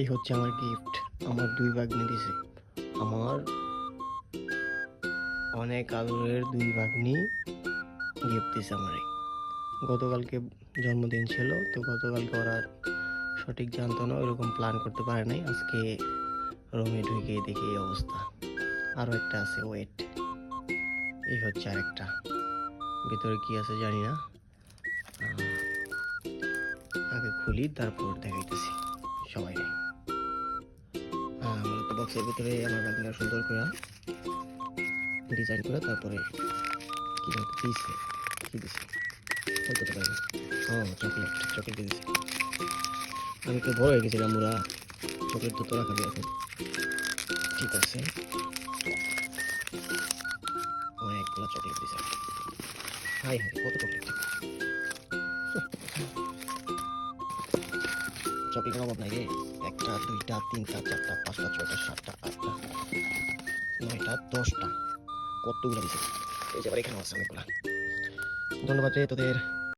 এই হচ্ছে আমার গিফট আমার দুই ভাগ্নি দিছে। আমার অনেক আদরের দুই ভাগ্নি গিফট দিছে আমারে। গতকালকে জন্মদিন ছিল, তো গতকালকে ওরা সঠিক জানতো না, ওইরকম প্ল্যান করতে পারে নাই। আজকে রুমে ঢুকে দেখি এই অবস্থা। আরও একটা আছে ওয়েট এই হচ্ছে আরেকটা। ভিতরে কি আছে জানি না। আগে খুলি, তারপর দেখাইতেছি। সবাই মূলত বক্সের ভিতরে আমার বাগনা সুন্দর করে ডিজাইন করে তারপরে কি দিয়েছে কি দিছে? বলতে পারি ও চকলেট চকলেট দিয়েছে আমি তো বড় হয়ে গেছিলাম, ওরা চকলেট তো তোরা খাবি এখন। ঠিক আছে। অনেকগুলো চকলেট দিয়েছে হাই হাই, কত চকলেট চকলেটের অভাব রে। একটা, দুইটা, তিনটা, চারটা, পাঁচটা, ছয়টা, সাতটা, আটটা, নয়টা, দশটা। কতগুলো দিছে এই যে এখানে আছে অনেকগুলা। ধন্যবাদ রে তোদের।